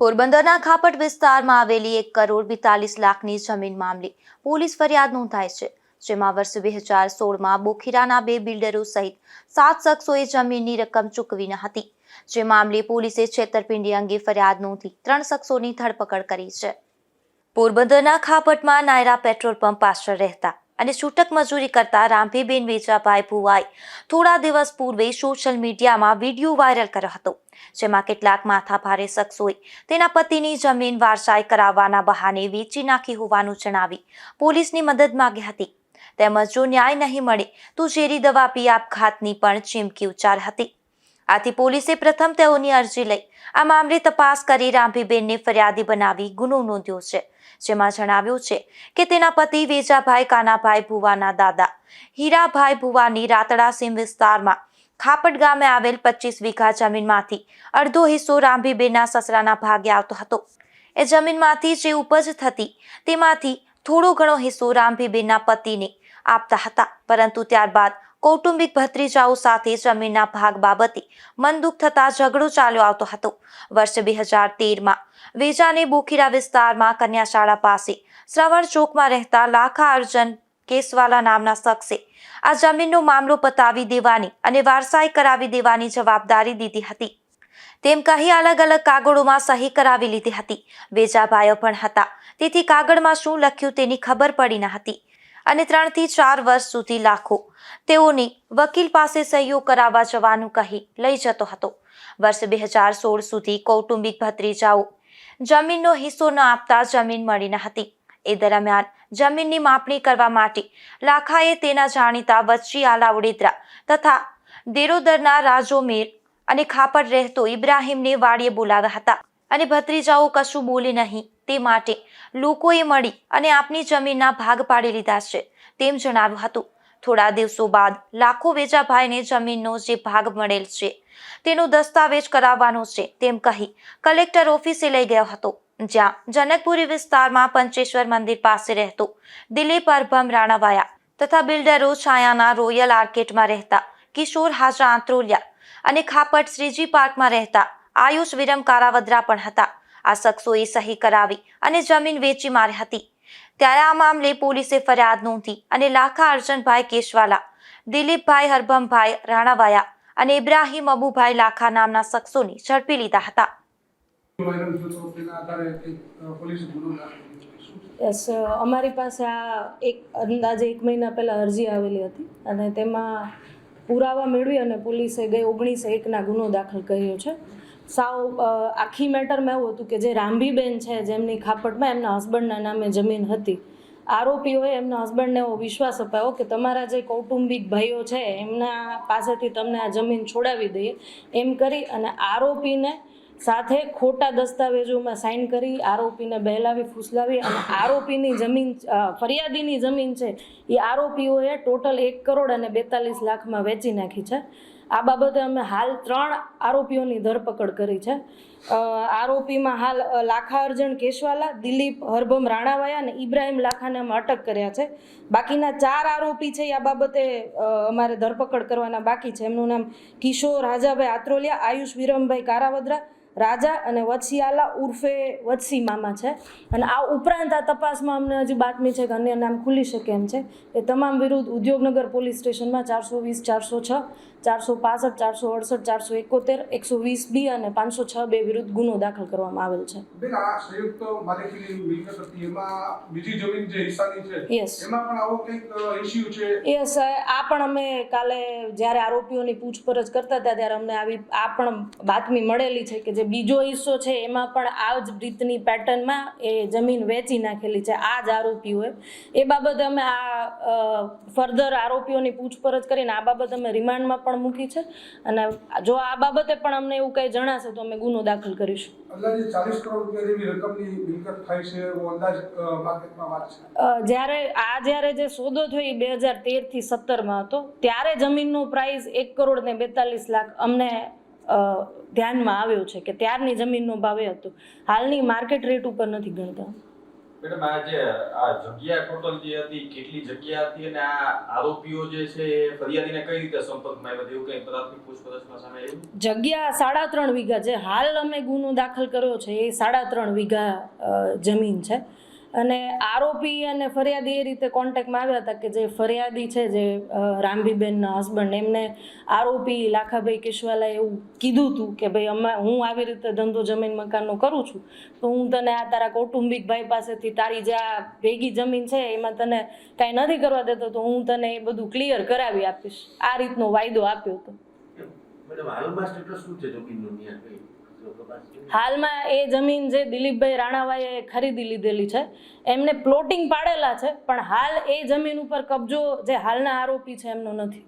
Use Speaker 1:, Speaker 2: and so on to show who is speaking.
Speaker 1: પોરબંદરના ખાપટ વિસ્તારમાં આવેલી એક કરોડ બેતાલીસ લાખની જમીન મામલે પોલીસ ફરિયાદ નોંધાઈ છે, જેમાં વર્ષ બે હજાર સોળમાં બોખીરાના બે બિલ્ડરો સહિત સાત શખ્સોએ જમીનની રકમ ચૂકવી ન હતી, જે મામલે પોલીસે છેતરપિંડી અંગે ફરિયાદ નોંધી ત્રણ શખ્સોની ધરપકડ કરી છે. પોરબંદરના ખાપટમાં નાયરા પેટ્રોલ પંપ પાછળ રહેતા અને છૂટક મજૂરી કરતા રામભીબેન વેચાભાઈ ભુવાઈ થોડા દિવસ પૂર્વે સોશિયલ મીડિયામાં વીડિયો વાયરલ કર્યો હતો, જેમાં કેટલાક માથાભારે શખ્સોએ તેના પતિની જમીન વારસાઈ કરાવવાના બહાને વેચી નાખી હોવાનું જણાવી પોલીસની મદદ માંગી હતી. તેમજ જો ન્યાય નહીં મળે તો ઝેરી દવા પી આપઘાતની પણ ચીમકી ઉચ્ચાર હતી. આથી પોલીસે પ્રથમ તેઓની અરજી લઈ આ મામલે તપાસ કરી રામભીબેનને ફરિયાદી બનાવી ગુનો નોંધ્યો છે. જેમાં જણાવ્યું છે કે તેના પતિ વેજાભાઈ કાનાભાઈ ભુવાના દાદા, હીરાભાઈ ભુવાની રાતડા સીમ વિસ્તારમાં ખાપટ ગામે આવેલ પચીસ વીઘા જમીનમાંથી અડધો હિસ્સો રામભીબેનના સસરાના ભાગે આવતો હતો. એ જમીનમાંથી જે ઉપજ થતી તેમાંથી થોડો ઘણો હિસ્સો રામભીબેનના પતિને આપતા હતા. પરંતુ ત્યારબાદ કૌટુંબિક ભત્રીજાઓ સાથે જમીનના ભાગ બાબતે મનદુખ થતા ઝઘડો ચાલ્યો આવતો હતો. વર્ષ બે હજાર તેરમાં વેજાને બોખીરા વિસ્તારમાં કન્યાશાળા પાસે શ્રવણ ચોકમાં રહેતા લાખા અર્જન કેસવાલા નામના શખ્સે આ જમીનનો મામલો પતાવી દેવાની અને વારસાઈ કરાવી દેવાની જવાબદારી દીધી હતી. તેમ કહી અલગ અલગ કાગળોમાં સહી કરાવી લીધી હતી. વેજાભાઈઓ પણ હતા. તેથી કાગળમાં શું લખ્યું તેની ખબર પડી ન હતી. અને ત્રણથી ચાર વર્ષ સુધી લાખો. તેઓની વકીલ પાસે સહયોગ કરાવવા જવાનું કહી લઈ જતો હતો. વર્ષ બે હજાર સોળ સુધી કૌટુંબિક ભત્રીજાઓ જમીનનો હિસ્સો ન આપતા જમીન મળી ન હતી. એ દરમિયાન જમીનની માપણી કરવા માટે લાખાએ તેના જાણીતા વચ્ચી આલા ઉડેદરા તથા દેરોદરના રાજોમેર અને ખાપડ રહેતો ઇબ્રાહીમને વાડીએ બોલાવ્યા હતા અને ભત્રીજાઓ કશું બોલી નહીં. તે માટે લોકોએ મળી અને આપની જમીનના ભાગ પાડી લીધા છે તેમ જણાવ્યું હતું. થોડા દિવસો બાદ લાખો વેચાભાઈને જમીનનો જે ભાગ મળેલ છે તેનો દસ્તાવેજ કરાવવાનો છે તેમ કહી કલેક્ટર ઓફિસે લઈ ગયો હતો, જ્યાં જનકપુરી વિસ્તારમાં પંચેશ્વર મંદિર પાસે રહેતો દિલીપ અરભમ રાણાવાયા તથા બિલ્ડરો છાયાના રોયલ આર્કેટમાં રહેતા કિશોર હાજા આંત્રોલિયા અને ખાપટ શ્રીજી પાર્કમાં રહેતા આયુષ વિરમ કારાવદ્રા પણ હતા. આ શખ્સોએ સહી કરાવી અને જમીન વેચી મારી હતી. ત્યારે આ મામલે પોલીસે ફરિયાદ નોંધી અને લાખા અર્જનભાઈ કેશવાલા, દિલીપભાઈ હરભમભાઈ રાણાવાયા અને ઇબ્રાહીમ અબુભાઈ લાખા નામના શખ્સોને ઝડપી લીધા હતા.
Speaker 2: અમારી પાસે આ એક અંદાજે એક મહિના પહેલાં અરજી આવેલી હતી અને તેમાં પુરાવા મેળવી અને પોલીસે ગઈ ઓગણીસ એકના ગુનો દાખલ કર્યો છે. સાવ આખી મેટરમાં એવું હતું કે જે રામભીબેન છે, જેમની ખાપટમાં એમના હસબન્ડના નામે જમીન હતી, આરોપીઓએ એમના હસબન્ડને એવો વિશ્વાસ અપાયો કે તમારા જે કૌટુંબિક ભાઈઓ છે, એમના પાસેથી તમને આ જમીન છોડાવી દઈએ, એમ કરી અને આરોપીને સાથે ખોટા દસ્તાવેજોમાં સાઇન કરી, આરોપીને બહેલાવી, ફૂસલાવી અને આરોપીની જમીન ફરિયાદીની જમીન છે, એ આરોપીઓએ ટોટલ એક કરોડ અને બેતાલીસ લાખમાં વેચી નાખી છે. આ બાબતે અમે હાલ ત્રણ આરોપીઓની ધરપકડ કરી છે. આરોપીમાં હાલ લાખા અર્જણ કેશવાલા, દિલીપ હરભમ રાણાવાયા અને ઇબ્રાહિમ લાખાને અમે અટક કર્યા છે. બાકીના ચાર આરોપી છે આ બાબતે અમારે ધરપકડ કરવાના બાકી છે. એમનું નામ કિશોર રાજાભાઈ આત્રોલિયા, આયુષ વિરમભાઈ કારાવદ્રા, રાજા અને વત્સિયાલા ઉર્ફે વત્સી મામા છે. અને આ ઉપરાંત આ તપાસમાં અમને હજી બાતમી છે કે અન્ય નામ ખુલી શકે એમ છે. એ તમામ વિરુદ્ધ ઉદ્યોગનગર પોલીસ સ્ટેશનમાં ચારસો વીસ, ચારસો છ, ચારસો પાસઠ ચારસો અડસઠ ચારસો એકોતેર એકસો વીસ બી અને પાંચસો છ બે વિરુદ્ધ ગુનો દાખલ કરવામાં આવેલ છે.
Speaker 3: બેન આ સંયુક્ત માલિકીની મિલકત હતી એમાં બીજી જમીન જે હિસ્સાની છે
Speaker 2: Yes.
Speaker 3: એમાં પણ આવો કંઈક ઇસ્યુ છે?
Speaker 2: યસ આ પણ અમે કાલે જ્યારે આરોપીઓની પૂછપરછ કરતા હતા ત્યારે અમને આવી આ પણ બાતમી મળેલી છે કે જે બીજો હિસ્સો છે એમાં પણ આ જ રીતની પેટર્નમાં એ જમીન વેચી નાખેલી છે આ જ આરોપીઓએ. એ બાબતે અમે આ ફર્ધર આરોપીઓની પૂછપરછ કરીને આ બાબત અમે રિમાન્ડમાં પણ મૂકી છે? અને જો આ બાબતે પણ અમને એવું કંઈ જણાશે તો અમે ગુનો દાખલ કરીશું. જ્યારે આ જ્યારે જે સોદો થયો એ બે હજાર તેરથી સત્તરમાં હતો ત્યારે જમીનનો પ્રાઇસ એક કરોડ ને બેતાલીસ લાખ અમને ધ્યાનમાં આવ્યો છે કે ત્યારની જમીનનો ભાવે હતો. હાલની માર્કેટ રેટ ઉપર નથી ગણતા.
Speaker 4: મેડમ, આ જે, આ જગ્યા ટોટલ જે હતી, કેટલી જગ્યા હતી અને આ આરોપીઓ જે છે એ ફરિયાદીને કઈ રીતે સંપર્કમાં આવ્યા? એવું કઈ પ્રાથમિક પૂછપરછમાં સામે આવ્યું?
Speaker 2: જગ્યા સાડા ત્રણ વીઘા જે હાલ અમે ગુનો દાખલ કર્યો છે. એ સાડા ત્રણ વીઘા જમીન છે. અને આરોપી અને ફરિયાદી એ રીતે કોન્ટેક્ટમાં આવ્યા હતા કે જે ફરિયાદી છે, જે રામભીબેનના હસબન્ડ એમને આરોપી લાખાભાઈ કેશવાલાએ એવું કીધું હતું કે ભાઈ અમે, હું આવી રીતે ધંધો જમીન મકાનનો કરું છું, તો હું તને આ તારા કૌટુંબિક ભાઈ પાસેથી તારી જે આ ભેગી જમીન છે, એમાં તને કાંઈ નથી કરવા દેતો, તો હું તને એ બધું ક્લિયર કરાવી આપીશ. આ રીતનો વાયદો આપ્યો હતો.
Speaker 5: મેડમ, હાલમાં સ્ટેટસ શું છે જમીનનું
Speaker 2: હાલમાં એ જમીન જે દિલીપભાઈ રાણાવાએ ખરીદી લીધેલી છે, એમને પ્લોટિંગ પાડેલા છે, પણ હાલ એ જમીન ઉપર કબજો જે હાલના આરોપી છે એમનો નથી.